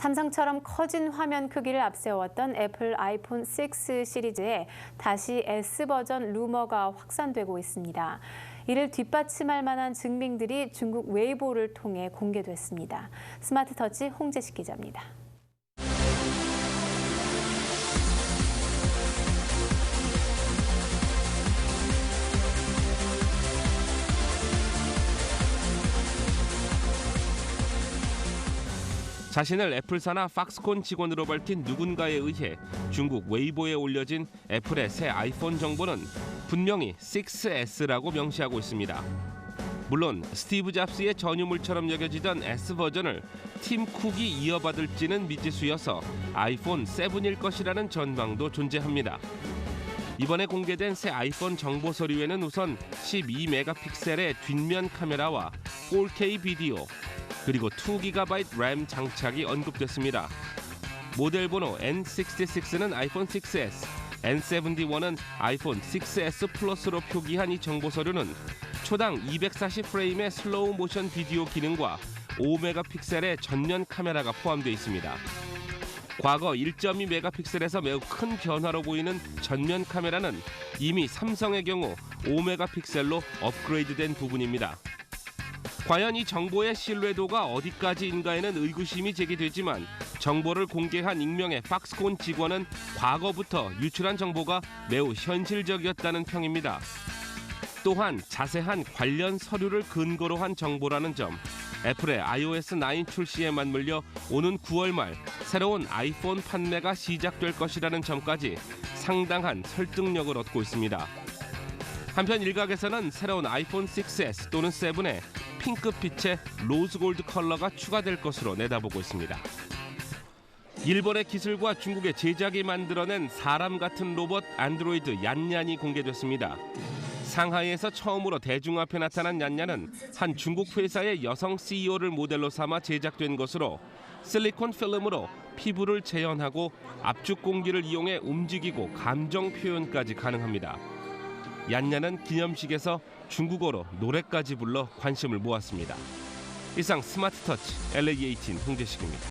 삼성처럼 커진 화면 크기를 앞세웠던 애플 아이폰 6 시리즈에 다시 S 버전 루머가 확산되고 있습니다. 이를 뒷받침할 만한 증빙들이 중국 웨이보를 통해 공개됐습니다. 스마트 터치 홍재식 기자입니다. 자신을 애플사나 팍스콘 직원으로 밝힌 누군가에 의해 중국 웨이보에 올려진 애플의 새 아이폰 정보는 분명히 6S라고 명시하고 있습니다. 물론 스티브 잡스의 전유물처럼 여겨지던 S 버전을 팀 쿡이 이어받을지는 미지수여서 아이폰 7일 것이라는 전망도 존재합니다. 이번에 공개된 새 아이폰 정보 서류에는 우선 12메가픽셀의 뒷면 카메라와 4K 비디오 그리고 2GB 램 장착이 언급됐습니다. 모델 번호 N66는 아이폰 6s, N71은 아이폰 6s 플러스로 표기한 이 정보 서류는 초당 240프레임의 슬로우 모션 비디오 기능과 5메가픽셀의 전면 카메라가 포함되어 있습니다. 과거 1.2메가픽셀에서 매우 큰 변화로 보이는 전면 카메라는 이미 삼성의 경우 5메가픽셀로 업그레이드된 부분입니다. 과연 이 정보의 신뢰도가 어디까지인가에는 의구심이 제기되지만 정보를 공개한 익명의 팍스콘 직원은 과거부터 유출한 정보가 매우 현실적이었다는 평입니다. 또한 자세한 관련 서류를 근거로 한 정보라는 점, 애플의 iOS 9 출시에 맞물려 오는 9월 말 새로운 아이폰 판매가 시작될 것이라는 점까지 상당한 설득력을 얻고 있습니다. 한편 일각에서는 새로운 아이폰 6s 또는 7에 핑크빛의 로즈골드 컬러가 추가될 것으로 내다보고 있습니다. 일본의 기술과 중국의 제작이 만들어낸 사람 같은 로봇 안드로이드 얀얀이 공개됐습니다. 상하이에서 처음으로 대중 앞에 나타난 얀얀은 한 중국 회사의 여성 CEO를 모델로 삼아 제작된 것으로 실리콘 필름으로 피부를 재현하고 압축 공기를 이용해 움직이고 감정 표현까지 가능합니다. 얀얀은 기념식에서 중국어로 노래까지 불러 관심을 모았습니다. 이상 스마트 터치 LA18 홍재식입니다.